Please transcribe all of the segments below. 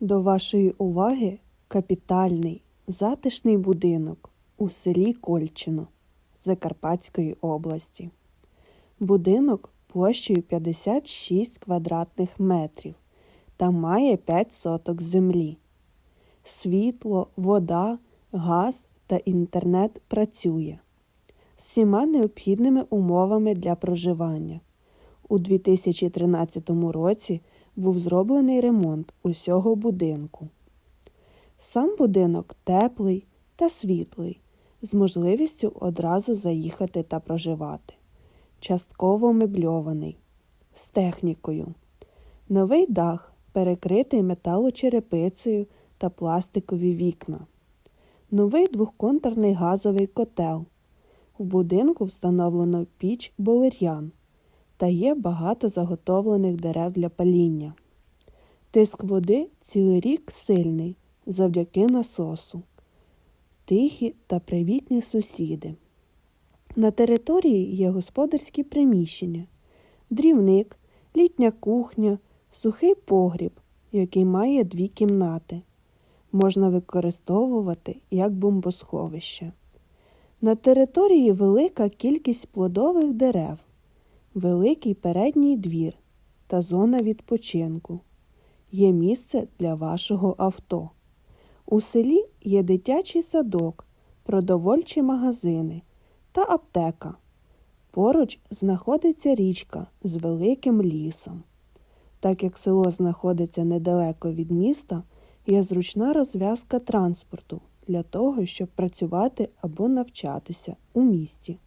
До вашої уваги капітальний затишний будинок у селі Кольчино Закарпатської області. Будинок площею 56 квадратних метрів та має 5 соток землі. Світло, вода, газ та інтернет працює з всіма необхідними умовами для проживання. У 2013 році був зроблений ремонт усього будинку. Сам будинок теплий та світлий, з можливістю одразу заїхати та проживати. Частково мебльований, з технікою. Новий дах перекритий металочерепицею та пластикові вікна. Новий двохконтурний газовий котел. В будинку встановлено піч болер'ян та є багато заготовлених дерев для паління. Тиск води цілий рік сильний завдяки насосу. Тихі та привітні сусіди. На території є господарські приміщення, дрівник, літня кухня, сухий погріб, який має дві кімнати. Можна використовувати як бомбосховище. На території велика кількість плодових дерев, великий передній двір та зона відпочинку. Є місце для вашого авто. У селі є дитячий садок, продовольчі магазини та аптека. Поруч знаходиться річка з великим лісом. Так як село знаходиться недалеко від міста, є зручна розв'язка транспорту для того, щоб працювати або навчатися у місті.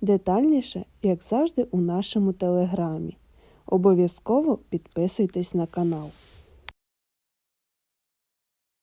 Детальніше, як завжди, у нашому телеграмі. Обов'язково підписуйтесь на канал.